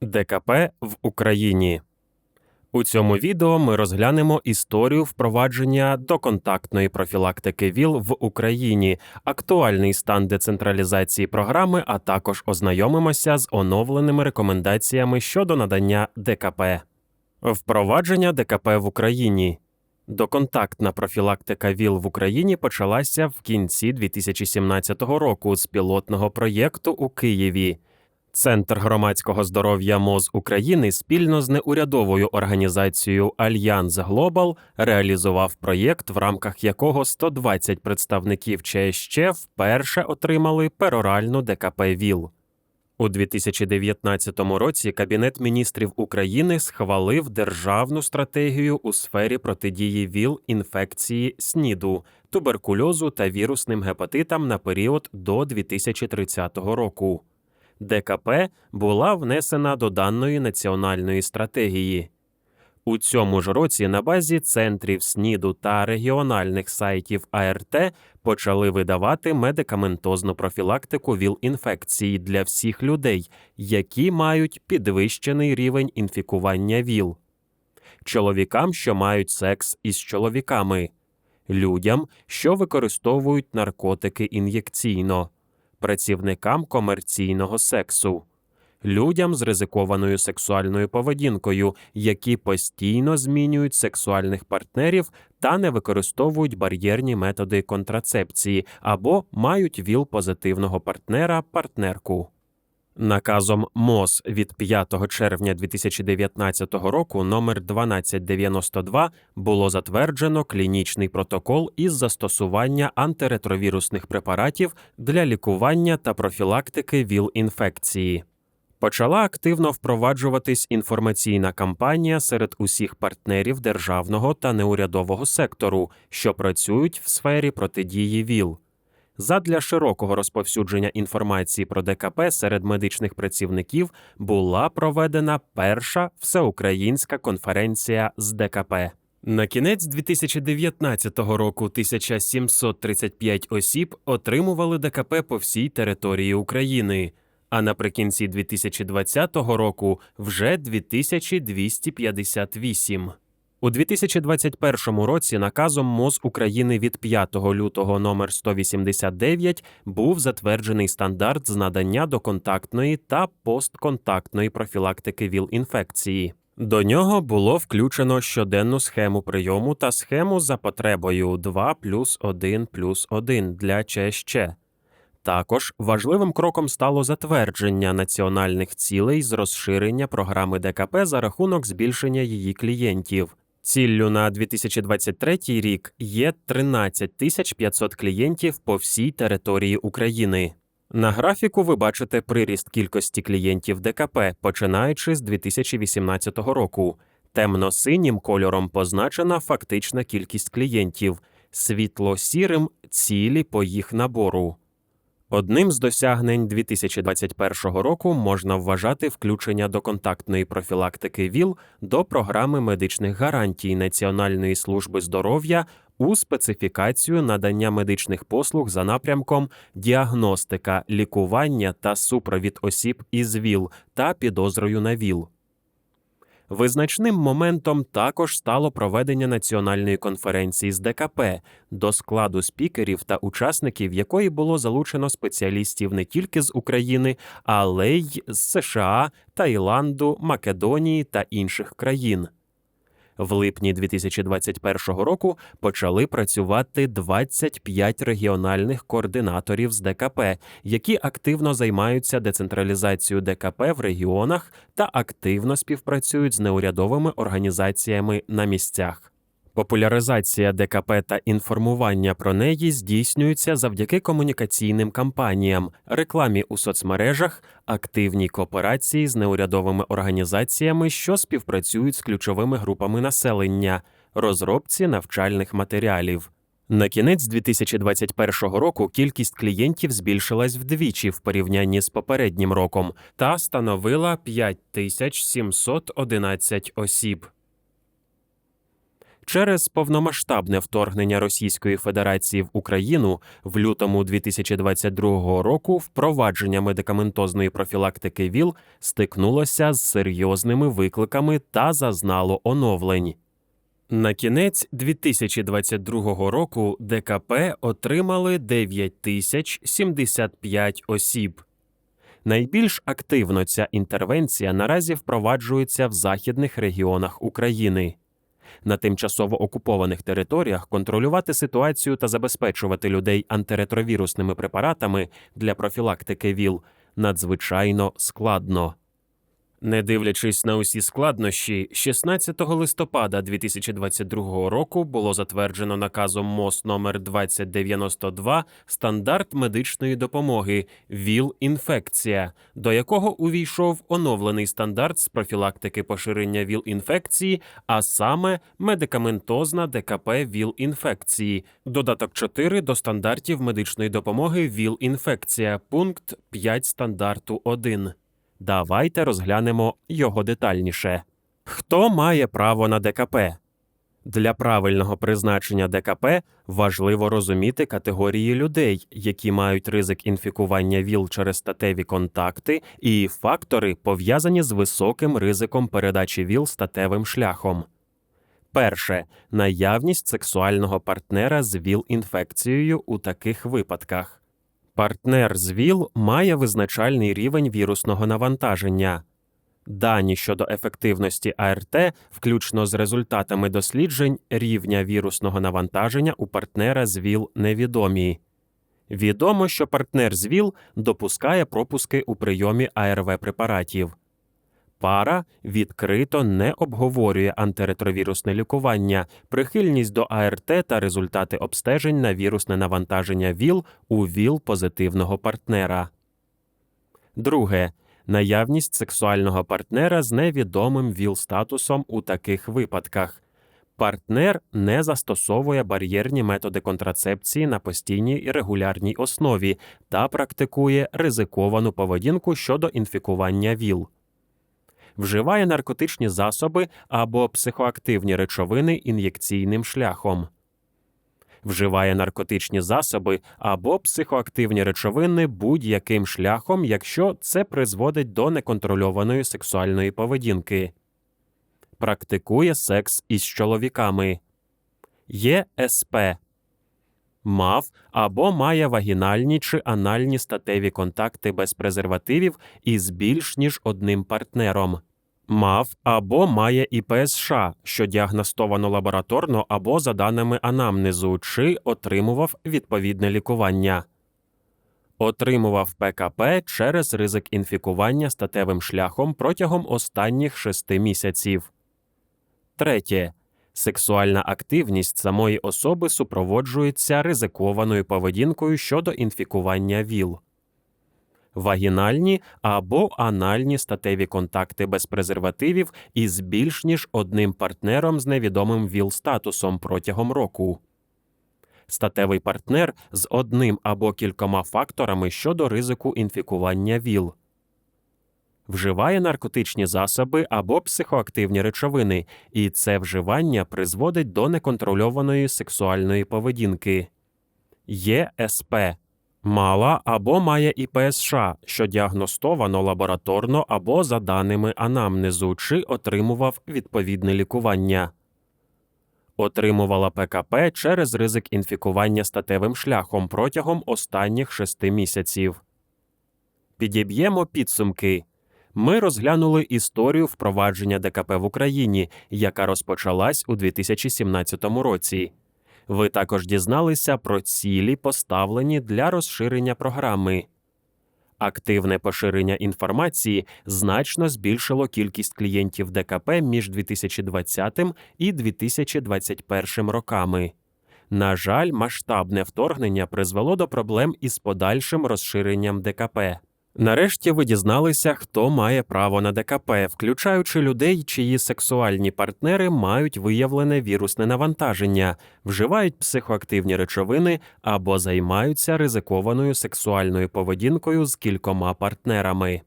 ДКП в Україні. У цьому відео ми розглянемо історію впровадження доконтактної профілактики ВІЛ в Україні, актуальний стан децентралізації програми, а також ознайомимося з оновленими рекомендаціями щодо надання ДКП. Впровадження ДКП в Україні. Доконтактна профілактика ВІЛ в Україні почалася в кінці 2017 року з пілотного проєкту у Києві. Центр громадського здоров'я МОЗ України спільно з неурядовою організацією Альянс Глобал реалізував проєкт, в рамках якого 120 представників ЧСЧ вперше отримали пероральну ДКП ВІЛ. У 2019 році Кабінет міністрів України схвалив державну стратегію у сфері протидії ВІЛ інфекції СНІДу, туберкульозу та вірусним гепатитам на період до 2030 року. ДКП була внесена до даної національної стратегії. У цьому ж році на базі центрів СНІДу та регіональних сайтів АРТ почали видавати медикаментозну профілактику ВІЛ-інфекції для всіх людей, які мають підвищений рівень інфікування ВІЛ, чоловікам, що мають секс із чоловіками, людям, що використовують наркотики ін'єкційно, працівникам комерційного сексу людям з ризикованою сексуальною поведінкою, які постійно змінюють сексуальних партнерів та не використовують бар'єрні методи контрацепції або мають ВІЛ позитивного партнера партнерку. Наказом МОЗ від 5 червня 2019 року номер 1292 було затверджено клінічний протокол із застосування антиретровірусних препаратів для лікування та профілактики ВІЛ-інфекції. Почала активно впроваджуватись інформаційна кампанія серед усіх партнерів державного та неурядового сектору, що працюють в сфері протидії ВІЛ. Задля широкого розповсюдження інформації про ДКП серед медичних працівників була проведена перша всеукраїнська конференція з ДКП. На кінець 2019 року 1735 осіб отримували ДКП по всій території України а наприкінці 2020 року вже 2258. У 2021 році наказом МОЗ України від 5 лютого номер 189 був затверджений стандарт з надання доконтактної та постконтактної профілактики ВІЛ-інфекції. До нього було включено щоденну схему прийому та схему за потребою 2 плюс 1 плюс 1 для ЧСЧ. Також важливим кроком стало затвердження національних цілей з розширення програми ДКП за рахунок збільшення її клієнтів. Ціллю на 2023 рік є 13 тисяч 500 клієнтів по всій території України. На графіку ви бачите приріст кількості клієнтів ДКП, починаючи з 2018 року. Темно-синім кольором позначена фактична кількість клієнтів, світло-сірим цілі по їх набору. Одним з досягнень 2021 року можна вважати включення до контактної профілактики ВІЛ до програми медичних гарантій Національної служби здоров'я у специфікацію надання медичних послуг за напрямком діагностика, лікування та супровід осіб із ВІЛ та підозрою на ВІЛ. Визначним моментом також стало проведення національної конференції з ДКП, до складу спікерів та учасників якої було залучено спеціалістів не тільки з України, але й з США, Таїланду, Македонії та інших країн. В липні 2021 року почали працювати 25 регіональних координаторів з ДКП, які активно займаються децентралізацією ДКП в регіонах та активно співпрацюють з неурядовими організаціями на місцях. Популяризація ДКП та інформування про неї здійснюються завдяки комунікаційним кампаніям, рекламі у соцмережах, активній кооперації з неурядовими організаціями, що співпрацюють з ключовими групами населення, розробці навчальних матеріалів. На кінець 2021 року кількість клієнтів збільшилась вдвічі в порівнянні з попереднім роком та становила 5711 осіб. Через повномасштабне вторгнення Російської Федерації в Україну в лютому 2022 року впровадження медикаментозної профілактики ВІЛ стикнулося з серйозними викликами та зазнало оновлень. На кінець 2022 року ДКП отримали 9075 осіб. Найбільш активно ця інтервенція наразі впроваджується в західних регіонах України. На тимчасово окупованих територіях контролювати ситуацію та забезпечувати людей антиретровірусними препаратами для профілактики ВІЛ надзвичайно складно. Не дивлячись на усі складнощі, 16 листопада 2022 року було затверджено наказом МОЗ номер 2092 стандарт медичної допомоги ВІЛ-інфекція, до якого увійшов оновлений стандарт з профілактики поширення ВІЛ-інфекції, а саме медикаментозна ДКП ВІЛ-інфекції, додаток 4 до стандартів медичної допомоги ВІЛ-інфекція, пункт 5 стандарту 1. Давайте розглянемо його детальніше. Хто має право на ДКП? Для правильного призначення ДКП важливо розуміти категорії людей, які мають ризик інфікування ВІЛ через статеві контакти, і фактори, пов'язані з високим ризиком передачі ВІЛ статевим шляхом. Перше наявність сексуального партнера з ВІЛ-інфекцією у таких випадках. Партнер з ВІЛ має визначальний рівень вірусного навантаження. Дані щодо ефективності АРТ, включно з результатами досліджень рівня вірусного навантаження у партнера з ВІЛ невідомі. Відомо, що партнер з ВІЛ допускає пропуски у прийомі АРВ препаратів. Пара відкрито не обговорює антиретровірусне лікування, прихильність до АРТ та результати обстежень на вірусне навантаження ВІЛ у ВІЛ позитивного партнера. Друге. Наявність сексуального партнера з невідомим ВІЛ статусом у таких випадках. Партнер не застосовує бар'єрні методи контрацепції на постійній і регулярній основі та практикує ризиковану поведінку щодо інфікування ВІЛ вживає наркотичні засоби або психоактивні речовини ін'єкційним шляхом, вживає наркотичні засоби або психоактивні речовини будь-яким шляхом, якщо це призводить до неконтрольованої сексуальної поведінки, практикує секс із чоловіками, є СП. Мав або має вагінальні чи анальні статеві контакти без презервативів із більш ніж одним партнером, мав або має ІПСШ, що діагностовано лабораторно або за даними анамнезу, чи отримував відповідне лікування, отримував ПКП через ризик інфікування статевим шляхом протягом останніх шести місяців. Третє. Сексуальна активність самої особи супроводжується ризикованою поведінкою щодо інфікування ВІЛ вагінальні або анальні статеві контакти без презервативів із більш ніж одним партнером з невідомим ВІЛ-статусом протягом року. Статевий партнер з одним або кількома факторами щодо ризику інфікування ВІЛ. Вживає наркотичні засоби або психоактивні речовини, і це вживання призводить до неконтрольованої сексуальної поведінки. Є СП мала або має ІПСШ, що діагностовано лабораторно або за даними анамнезу, чи отримував відповідне лікування. Отримувала ПКП через ризик інфікування статевим шляхом протягом останніх шести місяців. Підіб'ємо підсумки. Ми розглянули історію впровадження ДКП в Україні, яка розпочалась у 2017 році. Ви також дізналися про цілі, поставлені для розширення програми. Активне поширення інформації значно збільшило кількість клієнтів ДКП між 2020 і 2021 роками. На жаль, масштабне вторгнення призвело до проблем із подальшим розширенням ДКП. Нарешті ви дізналися, хто має право на ДКП, включаючи людей, чиї сексуальні партнери мають виявлене вірусне навантаження, вживають психоактивні речовини або займаються ризикованою сексуальною поведінкою з кількома партнерами.